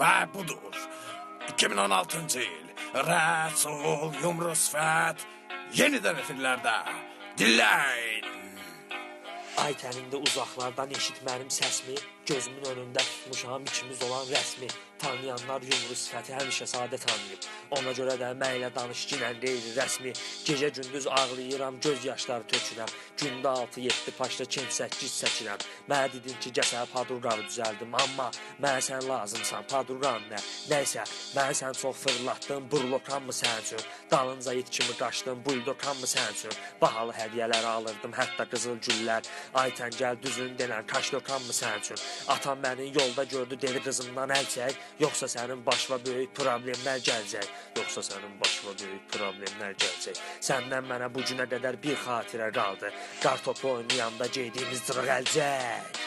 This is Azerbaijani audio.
Ve budur. 2016 yıl. Resul Yumru Sifət yeniden efirlerde. Dinleyin. Ay tənində uzaqlardan eşit mənim səsimi Gözümün önündə tutmuşam ikimiz olan rəsmi Tanıyanlar yumru sifəti həmişə sadə tanıyıb. Ona görə də mənlə danış ginən deyil rəsmi Gecə gündüz ağlayıram, göz yaşları tökürəm. Gündə 6-7 paşda kin 8 çəkirəm Mənə dedin ki, gəsə padurqavı düzəldim Amma mənə sən lazımsan, padurqam nə? Nəysə, mənə sən çox fırlatdın, burlokan mı sən üçün? Dalınca it kimi qaçdım, buldokan mı sən üçün? Bahalı hədiyyələr alırdım, hətta qızıl güllər. Ay təngəl düzün denən kaşlokan mı sən üçün? Atam məni yolda gördü, dedi qızımdan əl çək Yoxsa sənin başına böyük problemlər gələcək? Yoxsa sənin başına böyük problemlər gələcək? Səndən mənə bu günə qədər bir xatirə qaldı. Qartopu oynayanda geydiyimiz cırıq əlcək